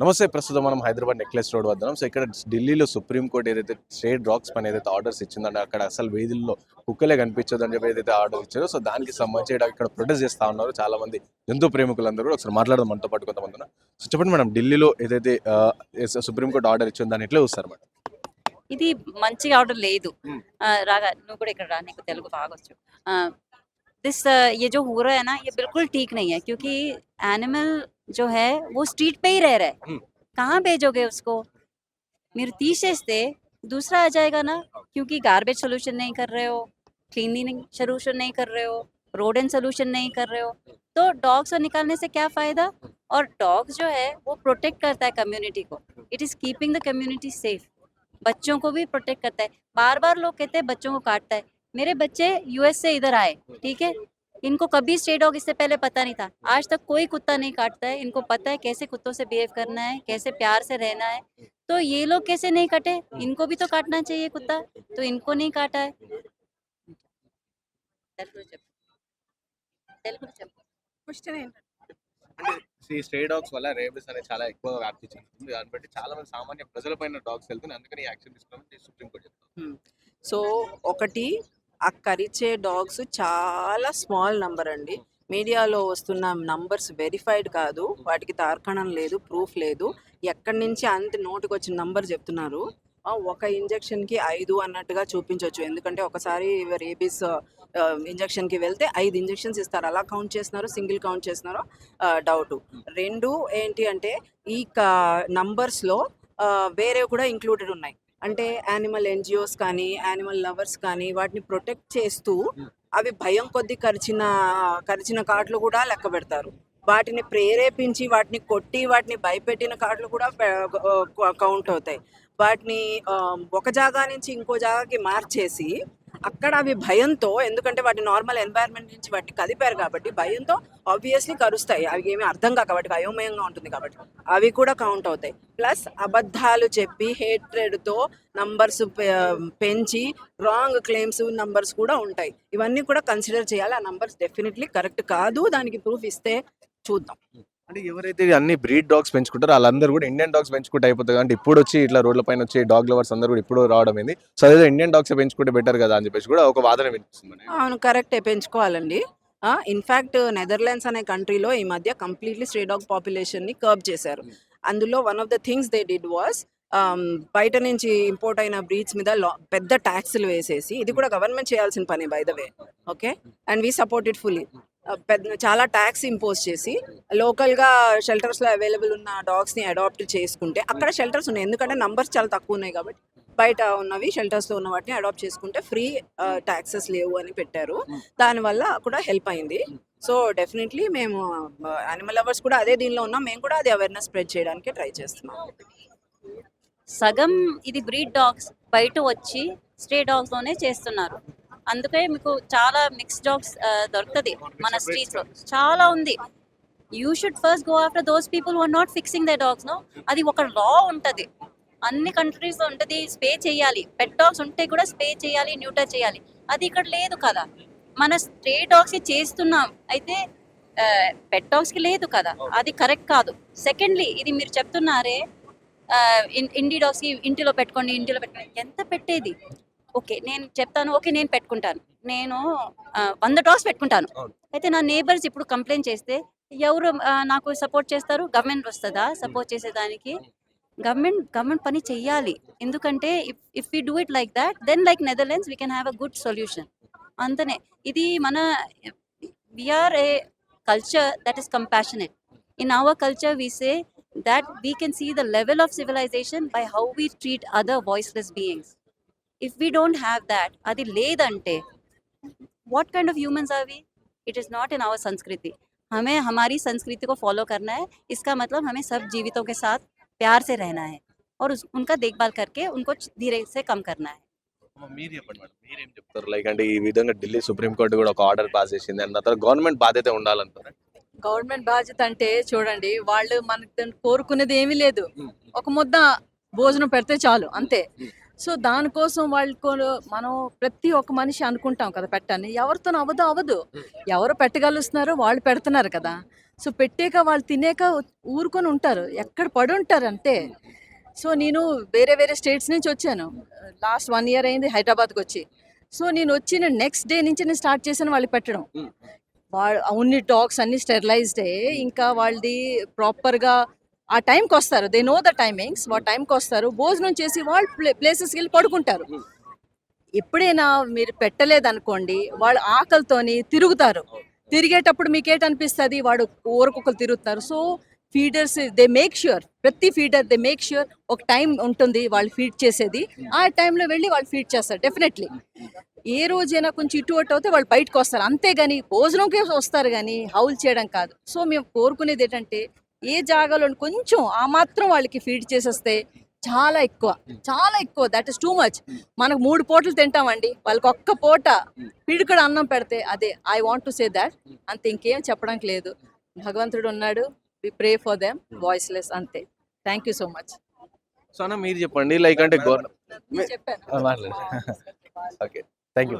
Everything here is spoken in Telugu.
నమస్తే ప్రస్తుతం మనం హైదరాబాద్ నెక్లెస్ రోడ్ వద్దాం సో ఇక్కడ ఢిల్లీలో సుప్రీంకోర్టు ఏదైతే స్టేట్ డాగ్స్ పైన ఏదైతే ఆర్డర్స్ ఇచ్చిందంటే అక్కడ అసలు వీధుల్లో కుక్కలే కనిపించదు అని చెప్పి ఏదైతే ఆర్డర్ ఇచ్చారో సో దానికి సంబంధించి ఇక్కడ- ప్రొటెస్ట్ చేస్తా ఉన్నారు చాలా మంది జంతు ప్రేమికులందరూ కూడా. ఒకసారి మాట్లాడదాం మనతో పాటు కొంతమంది. సో చెప్పండి మేడం ఢిల్లీలో ఏదైతే సుప్రీంకోర్టు ఆర్డర్ ఇచ్చిందో దాన్ని ఎట్లా చూస్తారు మేడం? ఇది మంచిగా ఆర్డర్ లేదు. రాగా నువ్వు కూడా ఇక్కడ రా నీకు తెలుగు బాగొచ్చు दिस ये जो हो रहा है ना ये बिल्कुल ठीक नहीं है क्योंकि एनिमल जो है वो स्ट्रीट पे ही रह रहा है। हम्म। कहाँ भेजोगे उसको? मेरे थे दूसरा आ जाएगा ना क्योंकि गार्बेज सोल्यूशन नहीं कर रहे हो क्लीनिंग सोल्यूशन नहीं कर रहे हो रोड एंड सोल्यूशन नहीं कर रहे हो। तो डॉग्स को निकालने से क्या फ़ायदा? और डॉग्स जो है वो प्रोटेक्ट करता है कम्युनिटी को। It is keeping the community safe बच्चों को भी प्रोटेक्ट करता है। बार बार लोग कहते हैं बच्चों को काटता है। मेरे बच्चे यूएस से इधर आए ठीक है इनको कभी स्टे डॉग इससे पहले पता नहीं था आज तक कोई कुत्ता नहीं काटता है इनको पता है कैसे कुत्तों से बिहेव करना है कैसे प्यार से रहना है तो ये लोग कैसे नहीं कटे इनको भी तो काटना चाहिए कुत्ता तो इनको नहीं काटा है తెలుగులో చెప్పు. తెలుగులో చెప్పు. క్వశ్చన్ ఏంటి అంటే ఈ స్టే డాగ్స్ వల్ల రేబిస్ అనేది చాలా ఎక్కువ వ్యాప్తి చెందుతుంది దాన్ని బట్టి చాలా మంది సామాన్య ప్రజలపైన డాగ్స్ వెళ్తుంది అందుకని యాక్షన్ తీసుకోవాలని సుప్రీంకోర్టు చెప్తారు సో ఒకటి ఆ కరిచే డాగ్స్ చాలా స్మాల్ నంబర్ అండి. మీడియాలో వస్తున్న నంబర్స్ వెరిఫైడ్ కాదు. వాటికి తార్కణం లేదు ప్రూఫ్ లేదు. ఎక్కడి నుంచి అంత నోటికి వచ్చిన నంబర్ చెప్తున్నారు. ఒక ఇంజెక్షన్కి ఐదు అన్నట్టుగా చూపించవచ్చు ఎందుకంటే ఒకసారి రేబీస్ ఇంజెక్షన్కి వెళ్తే ఐదు ఇంజెక్షన్స్ ఇస్తారు. అలా కౌంట్ చేస్తున్నారో సింగిల్ కౌంట్ చేస్తున్నారో డౌట్. రెండు ఏంటి అంటే ఈ నంబర్స్లో వేరే కూడా ఇంక్లూడెడ్ ఉన్నాయి. అంటే యానిమల్ ఎన్జిఓస్ కానీ యానిమల్ లవర్స్ కానీ వాటిని ప్రొటెక్ట్ చేస్తూ అవి భయం కొద్దీ కరిచిన కరిచిన కార్డులు కూడా లెక్క పెడతారు. వాటిని ప్రేరేపించి వాటిని కొట్టి వాటిని భయపెట్టిన కార్డులు కూడా కౌంట్ అవుతాయి. వాటిని ఒక జాగా నుంచి ఇంకో జాగాకి మార్చేసి అక్కడ అవి భయంతో ఎందుకంటే వాటి నార్మల్ ఎన్వైరన్మెంట్ నుంచి వాటిని కదిపారు కాబట్టి భయంతో ఆబ్వియస్లీ కరుస్తాయి. అవి ఏమీ అర్థం కాక వాటికి అయోమయంగా ఉంటుంది కాబట్టి. అవి కూడా కౌంట్ అవుతాయి. ప్లస్ అబద్ధాలు చెప్పి హేట్రెడ్తో నంబర్స్ పెంచి రాంగ్ క్లెయిమ్స్ నంబర్స్ కూడా ఉంటాయి. ఇవన్నీ కూడా కన్సిడర్ చేయాలి. ఆ నంబర్స్ డెఫినెట్లీ కరెక్ట్ కాదు. దానికి ప్రూఫ్ ఇస్తే చూద్దాం. అంటే ఎవరైతే అన్ని బ్రీడ్ డాగ్స్ పెంచుకుంటారో వాళ్ళందరూ కూడా ఇండియన్ డాగ్స్ పెంచుకుంటే అయిపోతుంది. అంటే ఇప్పుడు వచ్చి ఇట్లా రోడ్ల పైన వచ్చి డాగ్ లవర్స్ అందరూ కూడా ఇప్పుడు రావడం ఏంది? సో అదే ఇండియన్ డాగ్స్ పెంచుకుంటే బెటర్ కదా అని చెప్పేసి కూడా ఒక వాదన వినిపిస్తుంది అవును కరెక్టే పెంచుకోవాలండి. ఇన్ఫ్యాక్ట్ నెదర్లాండ్స్ అనే కంట్రీలో ఈ మధ్య కంప్లీట్లీ స్ట్రే డాగ్ పాపులేషన్ని కర్బ్ చేశారు. అందులో one of the things they did was బయట నుంచి ఇంపోర్ట్ అయిన బ్రీడ్స్ మీద పెద్ద ట్యాక్స్లు వేసేసి ఇది కూడా గవర్నమెంట్ చేయాల్సిన పని by the way okay and we support it fully పెద్ద చాలా ట్యాక్స్ ఇంపోజ్ చేసి లోకల్గా షెల్టర్స్లో అవైలబుల్ ఉన్న డాగ్స్ని అడాప్ట్ చేసుకుంటే అక్కడ షెల్టర్స్ ఉన్నాయి. ఎందుకంటే నంబర్స్ చాలా తక్కువ ఉన్నాయి కాబట్టి. బయట ఉన్నవి షెల్టర్స్లో ఉన్న వాటిని అడాప్ట్ చేసుకుంటే ఫ్రీ ట్యాక్సెస్ లేవు అని పెట్టారు. దానివల్ల కూడా హెల్ప్ అయింది. సో డెఫినెట్లీ మేము యానిమల్ లవర్స్ కూడా అదే దీనిలో ఉన్నాం. మేము కూడా అది అవేర్నెస్ స్ప్రెడ్ చేయడానికి ట్రై చేస్తున్నాం. సగం ఇది బ్రీడ్ డాగ్స్ బయట వచ్చి స్ట్రే డాగ్స్లోనే చేస్తున్నారు. అందుకే మీకు చాలా మిక్స్ డాగ్స్ దొరుకుతుంది మన స్ట్రీట్స్లో. చాలా ఉంది. You should first go after those people were not fixing the dogs no అది ఒక లా ఉంటది. అన్ని కంట్రీస్లో ఉంటది స్పే చేయాలి. పెట్ డాగ్స్ ఉంటే కూడా స్పే చేయాలి న్యూటర్ చేయాలి. అది ఇక్కడ లేదు కదా. మన స్ట్రే డాగ్స్ చేస్తున్నాం. అయితే పెట్ డాగ్స్కి లేదు కదా. అది కరెక్ట్ కాదు. సెకండ్లీ ఇది మీరు చెప్తున్నారే ఇండి డాగ్స్కి ఇంటిలో పెట్టుకోండి ఇంటిలో పెట్టుకోండి. ఎంత పెట్టేది? ఓకే నేను చెప్తాను. ఓకే నేను పెట్టుకుంటాను. నేను వంద డాగ్స్ పెట్టుకుంటాను. అయితే నా నేబర్స్ ఇప్పుడు కంప్లైంట్ చేస్తే ఎవరు నాకు సపోర్ట్ చేస్తారు? గవర్నమెంట్ వస్తుందా? సపోర్ట్ చేసేదానికి? గవర్నమెంట్ గవర్నమెంట్ పని చెయ్యాలి ఎందుకంటే if if you do it like that then like Netherlands we can have a good solution అంతనే ఇది మన we are a culture that is compassionate in our culture we say that we can see the level of civilization by how we treat other voiceless beings if we don't have that adi ledante what kind of humans are we it is not in our संस्कृति हमें हमारी संस्कृति को फॉलो करना है इसका मतलब हमें सब जीवितों के साथ प्यार से रहना है और उस, उनका देखभाल करके उनको धीरे से कम करना है మీరు చెప్పండి మేడం మీరేం చెప్తారు లైక్ అంటే ఈ విధంగా ఢిల్లీ సుప్రీంకోర్టు కూడా ఒక ఆర్డర్ పాస్ చేసింది అండ్ తర్వాత గవర్నమెంట్ బాధ్యత ఉండాలంటారు గవర్నమెంట్ బాధ్యత అంటే చూడండి వాళ్ళు మనకు కోరుకునేది ఏమీ లేదు Hmm. ఒక ముద్ద భోజనం పెడితే చాలు అంతే Hmm. సో దానికోసం వాళ్ళు మనం ప్రతి ఒక్క మనిషి అనుకుంటాం కదా పెట్టని ఎవరితో అవ్వదు అవ్వదు Hmm. ఎవరు పెట్టగలుస్తున్నారో వాళ్ళు పెడుతున్నారు కదా సో పెట్టాక వాళ్ళు తినేక ఊరుకొని ఉంటారు. ఎక్కడ పడి ఉంటారు అంతే సో నేను వేరే వేరే స్టేట్స్ నుంచి వచ్చాను. లాస్ట్ వన్ ఇయర్ అయింది హైదరాబాద్కి వచ్చి. సో నేను వచ్చిన నెక్స్ట్ డే నుంచి నేను స్టార్ట్ చేశాను వాళ్ళు పెట్టడం. వాళ్ళు అన్ని డాగ్స్ అన్ని స్టెరిలైజ్డే ఇంకా వాళ్ళది ప్రాపర్గా ఆ టైంకి వస్తారు. దే నో ద టైమింగ్స్ వాళ్ళ టైంకి వస్తారు. భోజనం చేసి వాళ్ళు ప్లే ప్లేసెస్కి వెళ్ళి పడుకుంటారు. ఎప్పుడైనా మీరు పెట్టలేదు అనుకోండి వాళ్ళు ఆకలితోని తిరుగుతారు. తిరిగేటప్పుడు మీకేటనిపిస్తుంది? వాడు ఊరకొకరు తిరుగుతున్నారు so feeders they make sure. ప్రతి ఫీడర్ దే మేక్ ష్యూర్ ఒక టైం ఉంటుంది వాళ్ళు ఫీడ్ చేసేది. ఆ టైంలో వెళ్ళి వాళ్ళు ఫీడ్ చేస్తారు డెఫినెట్లీ. ఏ రోజైనా కొంచెం ఇటు అటు అవుతే వాళ్ళు బయటకు వస్తారు. అంతేగాని భోజనంకే వస్తారు కానీ హౌల్ చేయడం కాదు. సో మేము కోరుకునేది ఏంటంటే ఏ జాగాలో కొంచెం ఆ మాత్రం వాళ్ళకి ఫీడ్ చేసేస్తే చాలా ఎక్కువ. చాలా ఎక్కువ. దట్ ఇస్ టూ మచ్ మనకు మూడు పూటలు తింటామండి. వాళ్ళకి ఒక్క పూట పిడికడ అన్నం పెడితే అదే. I want to say that అంతే ఇంకేం చెప్పడానికి లేదు. భగవంతుడు ఉన్నాడు. We pray for them voiceless అంతే. Thank you so much so మీరు చెప్పండి. లైక్ అంటే గవర్నమెంట్ చెప్పాను. Okay thank you